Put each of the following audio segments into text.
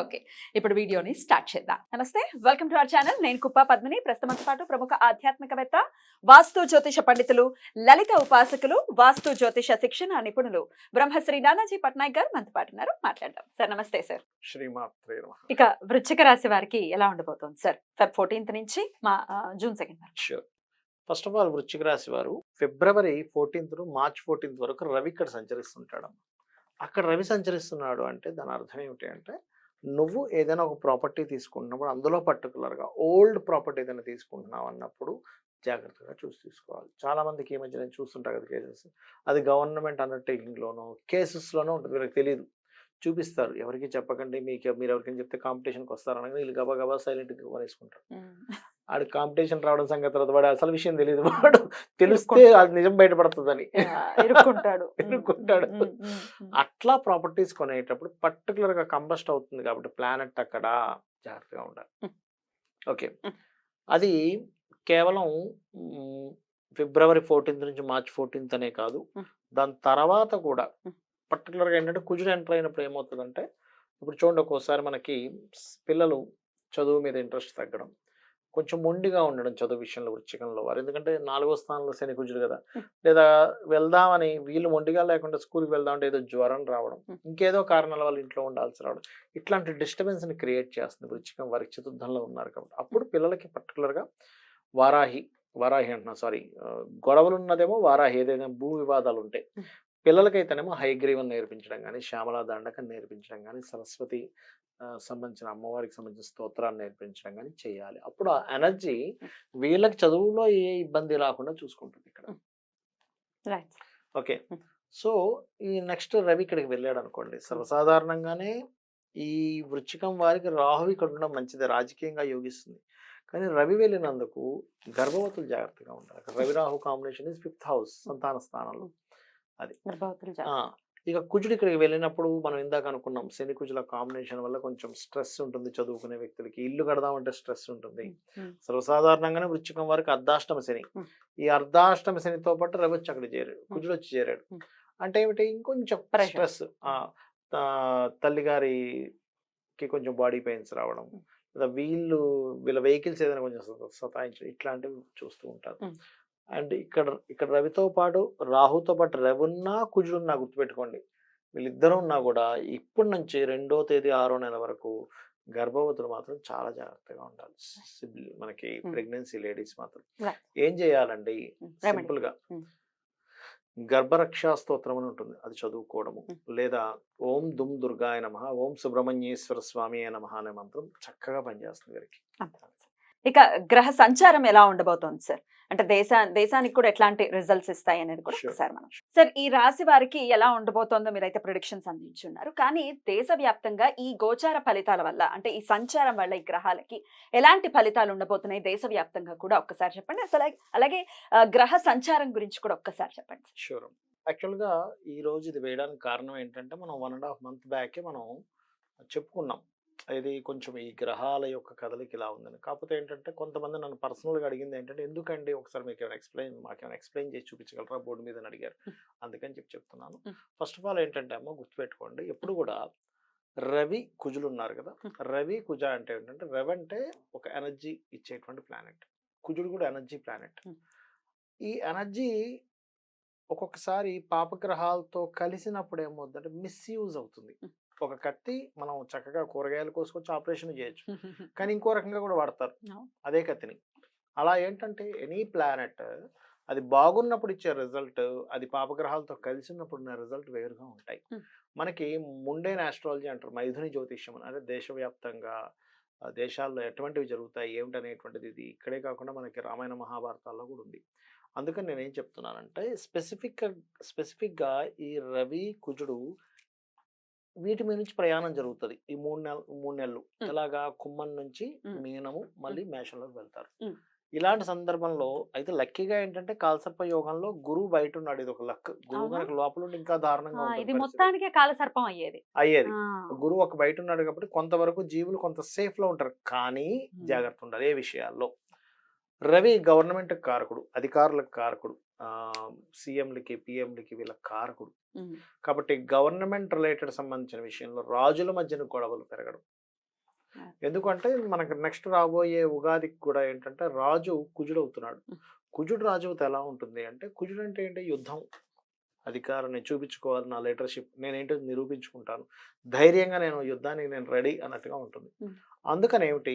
Okay ఇప్పుడు వీడియోని start చేద్దాం. నమస్తే వెల్కమ్ టు అవర్ ఛానల్. నేను కుప్ప పద్మిని. ప్రస్తుతంతో పాటు ప్రముఖ ఆధ్యాత్మికవేత్త వాస్తు జ్యోతిష పండితులు లలిత ఉపాసకులు వాస్తు జ్యోతిష శిక్షణ నిపుణులు బ్రహ్మశ్రీ నానాజీ పట్నాయక్ గారు మనతో పాటు ఉన్నారు. మాట్లాడదాం. సార్ నమస్తే సార్. ఇక వృశ్చిక రాశి వారికి ఎలా ఉండబోతోంది సార్? ఫెబ్ ఫోర్టీన్త్ నుంచి మా జూన్ సెకండ్ వరకు. ఫస్ట్ ఆఫ్ ఆల్ వృశ్చిక రాశి వారు ఫిబ్రవరి ఫోర్టీన్త్ మార్చ్ ఫోర్టీన్త్ వరకు రవి ఇక్కడ సంచరిస్తుంటాడు అక్కడ రవి సంచరిస్తున్నాడు అంటే దాని అర్థం ఏమిటి అంటే నువ్వు ఏదైనా ఒక ప్రాపర్టీ తీసుకుంటున్నప్పుడు అందులో పర్టికులర్గా ఓల్డ్ ప్రాపర్టీ ఏదైనా తీసుకుంటున్నావు అన్నప్పుడు జాగ్రత్తగా చూసి తీసుకోవాలి. చాలా మందికి ఈ మధ్య నేను చూస్తుంటా కదా కేసెస్. అది గవర్నమెంట్ అండర్టేకింగ్లోనో కేసెస్లోనో ఉంటుంది. వీళ్ళకి తెలియదు చూపిస్తారు. ఎవరికి చెప్పకండి మీకు మీరు ఎవరికైనా చెప్తే కాంపిటీషన్కి వస్తారనగా వీళ్ళు గబా గబా సైలెంట్గా కొనేసుకుంటారు ఆడు కాంపిటీషన్ రావడం సంగతి తర్వాత వాడు అసలు విషయం తెలియదు వాడు తెలిస్తే అది నిజం బయటపడుతుందని. ఇరుక్కుంటాడు. అట్లా ప్రాపర్టీస్ కొనేటప్పుడు particular గా కంబస్ట్ అవుతుంది కాబట్టి ప్లానెట్ అక్కడ జాగ్రత్తగా ఉండాలి. ఓకే. అది కేవలం ఫిబ్రవరి ఫోర్టీన్త్ నుంచి మార్చ్ ఫోర్టీన్త్ అనే కాదు. దాని తర్వాత కూడా Hmm. particular గా ఏంటంటే కుజుడు ఎంటర్ అయినప్పుడు ఏమవుతుందంటే ఇప్పుడు చూడండి ఒక్కోసారి మనకి పిల్లలు చదువు మీద ఇంట్రెస్ట్ తగ్గడం కొంచెం మొండిగా ఉండడం చదువు విషయంలో వృచ్చికంలో వారు ఎందుకంటే నాలుగో స్థానంలో శని కుజుడు కదా. లేదా వెళ్దామని వీళ్ళు మొండిగా లేకుండా స్కూల్కి వెళ్దామంటే ఏదో జ్వరం రావడం. ఇంకేదో కారణాల వల్ల ఇంట్లో ఉండాల్సి రావడం ఇట్లాంటి డిస్టర్బెన్స్ని క్రియేట్ చేస్తుంది వృచ్చికం వారికి చతుర్థంలో ఉన్నారు కాబట్టి అప్పుడు పిల్లలకి particular గా వారాహి వారాహి అంటున్నా సారీ గొడవలు ఉన్నదేమో వారాహి ఏదైనా భూ వివాదాలు ఉంటాయి. పిల్లలకైతేనేమో హైగ్రీవం నేర్పించడం కానీ శ్యామలా దండకం నేర్పించడం కానీ సరస్వతి సంబంధించిన అమ్మవారికి సంబంధించిన స్తోత్రాన్ని నేర్పించడం కానీ చేయాలి. అప్పుడు ఆ ఎనర్జీ వీళ్ళకి చదువులో ఏ ఇబ్బంది రాకుండా చూసుకుంటుంది ఇక్కడ. రైట్. ఓకే. సో ఈ నెక్స్ట్ రవి ఇక్కడికి వెళ్ళాడు అనుకోండి సర్వసాధారణంగానే ఈ వృచ్చికం వారికి రాహు ఇక్కడ ఉండడం మంచిది రాజకీయంగా యోగిస్తుంది. కానీ రవి వెళ్ళినందుకు గర్భవతులు జాగ్రత్తగా ఉండాలి. Ravi Rahu combination is fifth house సంతాన స్థానంలో. జాగ్రత్త. ఇక కుజుడు ఇక్కడికి వెళ్ళినప్పుడు మనం ఇందాక అనుకున్నాం శని కుజుల కాంబినేషన్ వల్ల కొంచెం స్ట్రెస్ ఉంటుంది చదువుకునే వ్యక్తులకి. ఇల్లు కడదామంటే స్ట్రెస్ ఉంటుంది. సర్వసాధారణంగానే వృచ్చికం వారికి అర్ధాష్టమ శని. ఈ అర్ధాష్టమ శనితో పాటు రవి వచ్చి అక్కడ చేరాడు. కుజుడు వచ్చి చేరాడు. అంటే ఏమిటి? ఇంకొంచెం. స్ట్రెస్ తల్లిగారికి కొంచెం బాడీ పెయిన్స్ రావడం. లేదా వీళ్ళు వీళ్ళ వెహికల్స్ ఏదైనా కొంచెం సత- సతాయించడం ఇట్లాంటివి చూస్తూ ఉంటారు. అండ్ ఇక్కడ ఇక్కడ రవితో పాటు రాహుతో పాటు రవి ఉన్నా కుజుడున్నా గుర్తుపెట్టుకోండి వీళ్ళిద్దరూ ఉన్నా కూడా ఇప్పటి నుంచి రెండో తేదీ ఆరో నెల వరకు గర్భవతులు మాత్రం చాలా జాగ్రత్తగా ఉండాలి సిబ్లి- మనకి Hmm. ప్రెగ్నెన్సీ లేడీస్ మాత్రం. ఏం చేయాలండి remedy. సింపుల్గా Hmm. గర్భరక్షా స్తోత్రం అని ఉంటుంది అది చదువుకోవడము Hmm. లేదా ఓం దుమ్ దుర్గాయ నమ ఓం సుబ్రహ్మణ్యేశ్వర స్వామి అనే నమ అనే మంత్రం చక్కగా పనిచేస్తుంది వీరికి. ఇక గ్రహ సంచారం ఎలా ఉండబోతోంది సార్? అంటే దేశ దేశానికి కూడా ఎట్లాంటి రిజల్ట్స్ ఇస్తాయి అనేది కూడా. ఒకసారి మనం సార్ ఈ రాశి వారికి ఎలా ఉండబోతోందో మీరైతే ప్రొడిక్షన్స్ అందించున్నారు. కానీ దేశవ్యాప్తంగా ఈ గోచార ఫలితాల వల్ల అంటే ఈ సంచారం వల్ల ఈ గ్రహాలకి ఎలాంటి ఫలితాలు ఉండబోతున్నాయి దేశవ్యాప్తంగా కూడా ఒక్కసారి చెప్పండి. అసలు అలాగే- గ్రహ సంచారం గురించి కూడా ఒక్కసారి చెప్పండి సార్. షూర్ యాక్చువల్గా ఈ రోజు ఇది వేయడానికి కారణం ఏంటంటే మనం వన్ అండ్ హాఫ్ మంత్ బ్యాకే మనం చెప్పుకున్నాం. ఇది కొంచెం ఈ గ్రహాల యొక్క కదలిక ఇలా ఉందని కాకపోతే ఏంటంటే కొంతమంది నన్ను పర్సనల్గా అడిగింది ఏంటంటే ఎందుకండి ఒకసారి మీకు ఏమైనా ఎక్స్ప్లెయిన్ మాకేమైనా ఎక్స్ప్లెయిన్ చేసి చూపించగలరా బోర్డు మీద అడిగారు. అందుకని చెప్పి చెప్తున్నాను. ఫస్ట్ ఆఫ్ ఆల్ ఏంటంటే అమ్మ గుర్తుపెట్టుకోండి ఎప్పుడు కూడా రవి కుజులు ఉన్నారు కదా. రవి కుజ అంటే ఏంటంటే రవి అంటే ఒక ఎనర్జీ ఇచ్చేటువంటి ప్లానెట్ కుజుడు కూడా ఎనర్జీ ప్లానెట్. ఈ ఎనర్జీ ఒక్కొక్కసారి పాపగ్రహాలతో కలిసినప్పుడు ఏమవుతుందంటే మిస్యూజ్ అవుతుంది. ఒక కత్తి మనం చక్కగా కూరగాయలు కోసుకొచ్చి ఆపరేషన్ చేయొచ్చు. కానీ ఇంకో రకంగా కూడా వాడతారు. అదే కత్తిని. అలా ఏంటంటే ఎనీ ప్లానెట్ అది బాగున్నప్పుడు ఇచ్చే రిజల్ట్ అది పాపగ్రహాలతో కలిసి ఉన్నప్పుడు ఉన్న రిజల్ట్ వేరుగా ఉంటాయి. మనకి ముండేన్ ఆస్ట్రాలజీ అంటారు మైథుని జ్యోతిష్యం అని. అంటే దేశవ్యాప్తంగా దేశాల్లో ఎటువంటివి జరుగుతాయి ఏమిటనేటువంటిది ఇది ఇక్కడే కాకుండా మనకి రామాయణ మహాభారతాల్లో కూడా ఉంది. అందుకని నేను ఏం చెప్తున్నానంటే స్పెసిఫిక్ స్పెసిఫిక్గా ఈ రవి కుజుడు వీటి మీద నుంచి ప్రయాణం జరుగుతుంది ఈ మూడు నెల మూడు నెలలు. ఇలాగా కుమ్మం నుంచి. మీనము మళ్ళీ మేషంలోకి వెళ్తారు. ఇలాంటి సందర్భంలో అయితే లక్కీగా ఏంటంటే కాలసర్ప యోగంలో గురువు బయట ఉన్నాడు ఇది ఒక లక్ గురువు? కనుక లోపల ఇంకా దారుణంగా ఇది. మొత్తానికే కాలసర్పం అయ్యేది అయ్యేది గురువు ఒక బయట ఉన్నాడు కాబట్టి కొంతవరకు జీవులు కొంత సేఫ్లో ఉంటారు కానీ. జాగ్రత్త ఉండాలి ఏ విషయాల్లో రవి గవర్నమెంట్ కారకుడు అధికారులకు కారకుడు సీఎంలకి పిఎంలకి వీళ్ళ కారకుడు. కాబట్టి గవర్నమెంట్ రిలేటెడ్ సంబంధించిన విషయంలో రాజుల మధ్యన గొడవలు పెరగడం. ఎందుకంటే మనకు నెక్స్ట్ రాబోయే ఉగాదికి కూడా ఏంటంటే రాజు కుజుడు అవుతున్నాడు. కుజుడు రాజు అవుతే ఎలా ఉంటుంది అంటే కుజుడు అంటే ఏంటి? యుద్ధం. అధికారాన్ని చూపించుకోవాలి నా లీడర్షిప్ నేనేంటో నిరూపించుకుంటాను. ధైర్యంగా నేను యుద్ధానికి నేను రెడీ అన్నట్టుగా ఉంటుంది. అందుకని ఏమిటి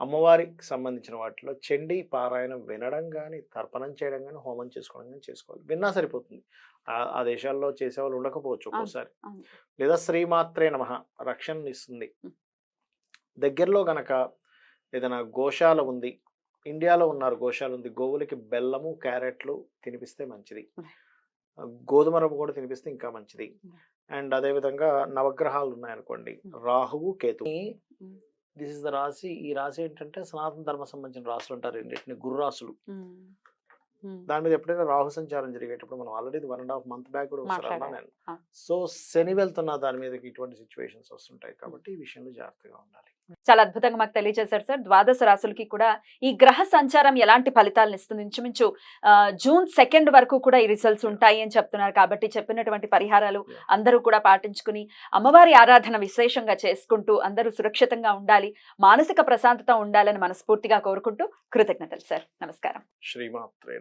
అమ్మవారికి సంబంధించిన వాటిలో చండీ పారాయణం వినడం కానీ తర్పణం చేయడం కానీ హోమం చేసుకోవడం కానీ చేసుకోవాలి విన్నా సరిపోతుంది ఆ- ఆ దేశాల్లో చేసేవాళ్ళు ఉండకపోవచ్చు ఒక్కోసారి. లేదా శ్రీమాత్రే నమ రక్షణ ఇస్తుంది. దగ్గరలో గనక ఏదైనా గోశాల ఉంది ఇండియాలో ఉన్నారు గోశాల ఉంది గోవులకి బెల్లము క్యారెట్లు తినిపిస్తే మంచిది. గోధుమ రవ్వ కూడా తినిపిస్తే ఇంకా మంచిది. అండ్ అదే విధంగా నవగ్రహాలు ఉన్నాయనుకోండి. రాహువు కేతు. దిస్ ఇస్ ద రాశి. ఈ రాశి ఏంటంటే సనాతన ధర్మ సంబంధించిన రాశులు అంటారు రెండింటిని. గురు ఉమ్, దాని మీద ఎప్పుడైనా రాహు సంచారం జరిగేటప్పుడు మనం already one and half month back కూడా ఒకసారి. నేను. సో శని వెళ్తున్న దాని మీదకి ఇటువంటి సిచ్యువేషన్స్ వస్తుంటాయి కాబట్టి ఈ విషయంలో జాగ్రత్తగా ఉండాలి. చాలా అద్భుతంగా మాకు తెలియజేశారు సార్. ద్వాదశ రాశులకి కూడా ఈ గ్రహ సంచారం ఎలాంటి ఫలితాలను ఇస్తుంది? ఇంచుమించు జూన్ సెకండ్ వరకు కూడా ఈ రిజల్ట్స్ ఉంటాయి అని చెప్తున్నారు కాబట్టి చెప్పినటువంటి పరిహారాలు. అందరూ కూడా పాటించుకుని అమ్మవారి ఆరాధన విశేషంగా చేసుకుంటూ అందరూ సురక్షితంగా ఉండాలి మానసిక ప్రశాంతత ఉండాలని మనస్ఫూర్తిగా కోరుకుంటూ కృతజ్ఞతలు సార్. నమస్కారం. శ్రీమాత్రే